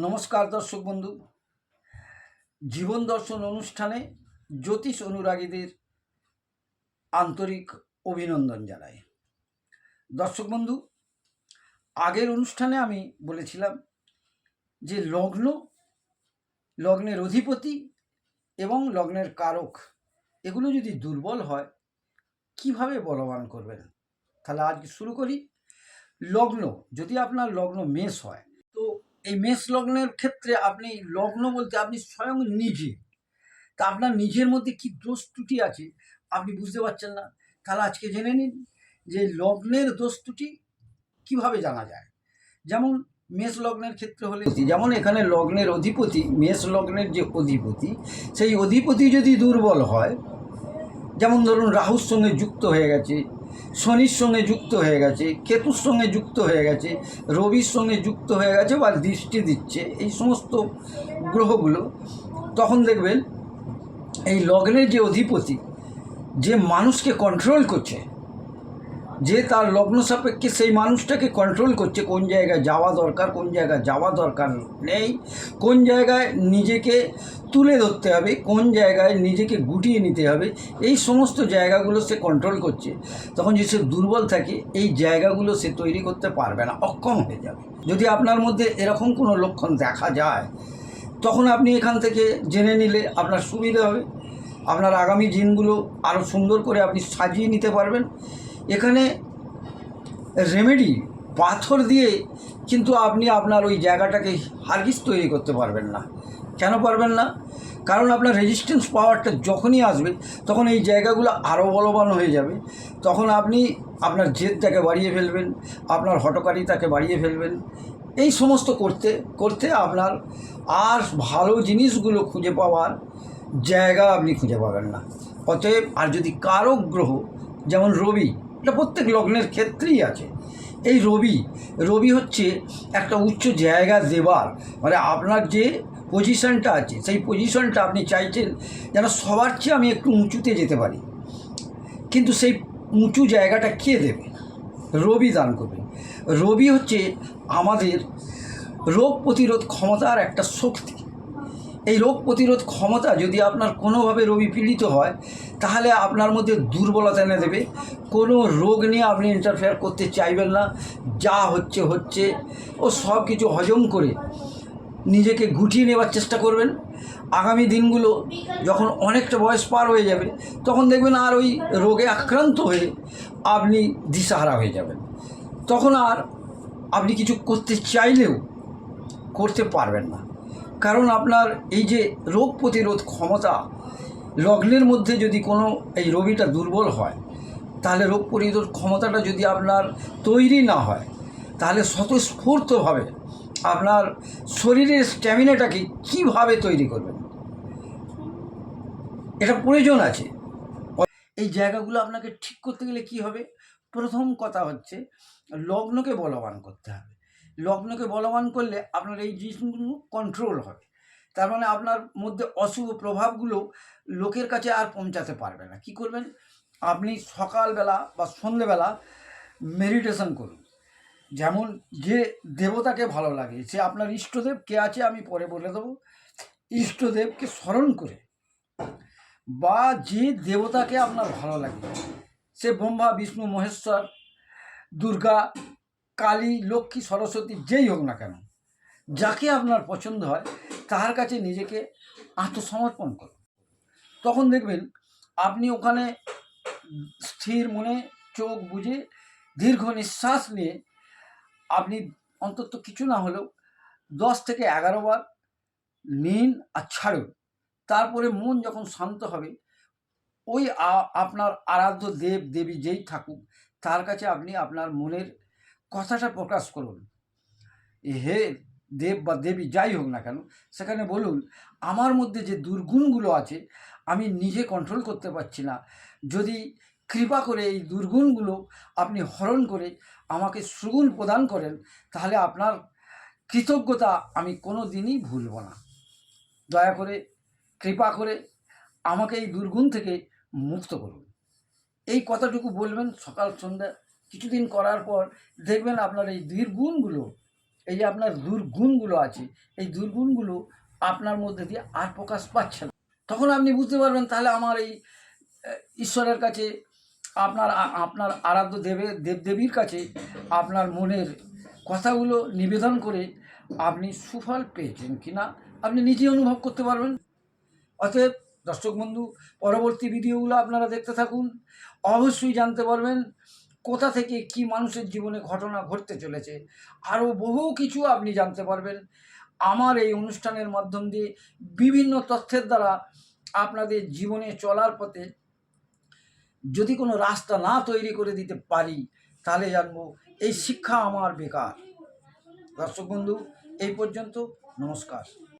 নমস্কার দর্শক বন্ধু। জীবন দর্শন অনুষ্ঠানে জ্যোতিষ অনুরাগীদের আন্তরিক অভিনন্দন জানাই। দর্শক বন্ধু, আগের অনুষ্ঠানে আমি বলেছিলাম যে লগ্ন, লগ্নের অধিপতি এবং লগ্নের কারক, এগুলো যদি দুর্বল হয়, কীভাবে বলবান করবেন? তাহলে আজ শুরু করি। লগ্ন, যদি আপনার লগ্ন মেষ হয় এই মেষ লগ্নের ক্ষেত্রে আপনি লগ্ন বলতে আপনি স্বয়ং নিজে। তা আপনার নিজের মধ্যে কি দোষ ত্রুটি আছে? আপনি বুঝতে পারছেন না। তাহলে আজকে জেনে নিন যে লগ্নের দোষ ত্রুটি কীভাবে জানা যায়? যেমন মেষ লগ্নের ক্ষেত্রে হলে যেমন এখানে লগ্নের অধিপতি, মেষ লগ্নের যে অধিপতি, সেই অধিপতি যদি দুর্বল হয় যেমন ধরুন রাহুর সঙ্গে যুক্ত হয়ে গেছে, শনির সঙ্গে যুক্ত হয়ে গেছে, কেতুর সঙ্গে যুক্ত হয়ে গেছে, রবির সঙ্গে যুক্ত হয়ে গেছে বা দৃষ্টি দিচ্ছে, এই সমস্ত গ্রহগুলো, তখন দেখবেন এই লগ্নের যে অধিপতি, যে মানুষকে কন্ট্রোল করছে যে তার লগ্ন সাপেক্ষে সেই মানুষটাকে কন্ট্রোল করছে, কোন জায়গায় যাওয়া দরকার, কোন জায়গায় যাওয়া দরকার নেই, কোন জায়গায় নিজেকে তুলে ধরতে হবে, কোন জায়গায় নিজেকে গুটিয়ে নিতে হবে, এই সমস্ত জায়গাগুলো সে কন্ট্রোল করছে। তখন যদি সে দুর্বল থাকে, এই জায়গাগুলো সে তৈরি করতে পারবে না, অক্ষম হয়ে যাবে। যদি আপনার মধ্যে এরকম কোনো লক্ষণ দেখা যায়, তখন আপনি এখান থেকে জেনে নিলে আপনার সুবিধা হবে। আপনার আগামী দিনগুলো আরও সুন্দর করে আপনি সাজিয়ে নিতে পারবেন। এখানে রেমেডি পাথর দিয়ে কিন্তু আপনি আপনার ওই জায়গাটাকে হারগিস তৈরি করতে পারবেন না। কেন পারবেন না? কারণ আপনার রেজিস্ট্যান্স পাওয়ারটা যখনই আসবে, তখন এই জায়গাগুলো আরও বলবান হয়ে যাবে। তখন আপনি আপনার জেদটাকে বাড়িয়ে ফেলবেন, আপনার হটকারিতাকে বাড়িয়ে ফেলবেন। এই সমস্ত করতে করতে আপনার আর ভালো জিনিসগুলো খুঁজে পাওয়ার জায়গা আপনি খুঁজে পাবেন না। অতএব আর যদি কারক গ্রহ যেমন রবি এটা প্রত্যেক লগ্নের ক্ষেত্রেই আছে। এই রবি রবি হচ্ছে একটা উচ্চ জায়গা দেবার মানে আপনার যে পজিশনটা আছে, সেই পজিশনটা আপনি চাইছেন যেন সবার চেয়ে আমি একটু উঁচুতে যেতে পারি। কিন্তু সেই উঁচু জায়গাটা কে দেবে? রবি দান করবে। রবি হচ্ছে আমাদের রোগ প্রতিরোধ ক্ষমতার একটা শক্তি। এই রোগ প্রতিরোধ ক্ষমতা যদি আপনার কোনোভাবে রবি পীড়িত হয় তাহলে আপনার মধ্যে দুর্বলতা এনে দেবে। কোনো রোগ নিয়ে আপনি ইন্টারফেয়ার করতে চাইবেন না। যা হচ্ছে হচ্ছে। ও সব কিছু হজম করে নিজেকে গুটিয়ে নেওয়ার চেষ্টা করবেন। আগামী দিনগুলো যখন অনেকটা বয়স পার হয়ে যাবে, তখন দেখবেন আর ওই রোগে আক্রান্ত হয়ে আপনি দিশাহারা হয়ে যাবেন। তখন আর আপনি কিছু করতে চাইলেও করতে পারবেন না। কারণ আপনার এই যে রোগ প্রতিরোধ ক্ষমতা লগ্নের মধ্যে যদি কোনো এই রবিটা দুর্বল হয়, তাহলে রোগ প্রতিরোধ ক্ষমতাটা যদি আপনার তৈরি না হয়, তাহলে স্বতঃস্ফূর্তভাবে আপনার শরীরের স্ট্যামিনাটাকে কীভাবে তৈরি করবেন? এটা প্রয়োজন আছে। এই জায়গাগুলো আপনাকে ঠিক করতে গেলে কি হবে? প্রথম কথা হচ্ছে লগ্নকে বলবান করতে হবে। লগ্নকে বলবান করলে আপনার এই জিনিসগুলো কন্ট্রোল হবে। তার মানে আপনার মধ্যে অশুভ প্রভাবগুলো লোকের কাছে আর পৌঁছাতে পারবে না। কি করবেন? আপনি সকালবেলা বা সন্ধেবেলা মেডিটেশন করুন। যেমন যে দেবতাকে ভালো লাগে, সে আপনার ইষ্টদেব, কে আছে আমি পরে বলে দেবো। ইষ্টদেবকে স্মরণ করে বা যে দেবতাকে আপনার ভালো লাগে, সে ব্রহ্মা, বিষ্ণু, মহেশ্বর, দুর্গা, কালী, লক্ষ্মী, সরস্বতী, যেই হোক না কেন, যাকে আপনার পছন্দ হয় তার কাছে নিজেকে আত্মসমর্পণ করুন তখন দেখবেন আপনি ওখানে স্থির মনে চোখ বুঝে দীর্ঘ নিঃশ্বাস নিয়ে আপনি অন্তত কিছু না হলেও দশ থেকে এগারো বার নিন আর ছাড়ুন। তারপরে মন যখন শান্ত হবে, ওই আপনার আরাধ্য দেব, দেবী যেই থাকুক, তার কাছে আপনি আপনার মনের কথাটা প্রকাশ করুন। হে দেব বা দেবী যাই হোক না কেন, সেখানে বলুন, আমার মধ্যে যে দুর্গুণগুলো আছে, আমি নিজে কন্ট্রোল করতে পারছি না। যদি কৃপা করে এই দুর্গুণগুলো আপনি হরণ করে আমাকে সুগুণ প্রদান করেন, তাহলে আপনার কৃতজ্ঞতা আমি কোনো দিনই ভুলব না। দয়া করে, কৃপা করে আমাকে এই দুর্গুণ থেকে মুক্ত করুন। এই কথাটুকু বলবেন সকাল সন্ধ্যা, কিছুদিন করার পর দেখবেন আপনার এই দুর্গুণগুলো এই যে আপনার দুর্গুণগুলো আছে, এই দুর্গুণগুলো আপনার মধ্যে দিয়ে আর প্রকাশ পাচ্ছে না। তখন আপনি বুঝতে পারবেন তাহলে আমার এই ঈশ্বরের কাছে, আপনার আপনার আরাধ্য দেবে, দেবদেবীর কাছে আপনার মনের কথাগুলো নিবেদন করে আপনি সুফল পেয়েছেন কিনা আপনি নিজে অনুভব করতে পারবেন। অতএব দর্শক বন্ধু, পরবর্তী ভিডিওগুলো আপনারা দেখতে থাকুন। অবশ্যই জানতে পারবেন কোথা থেকে কি মানুষের জীবনে ঘটনা ঘটতে চলেছে, আরও বহু কিছু আপনি জানতে পারবেন। আমার এই অনুষ্ঠানের মাধ্যম দিয়ে বিভিন্ন তথ্যের দ্বারা আপনাদের জীবনে চলার পথে যদি কোনো রাস্তা না তৈরি করে দিতে পারি, তাহলে জানব এই শিক্ষা আমার বেকার। দর্শক বন্ধু, এই পর্যন্ত নমস্কার।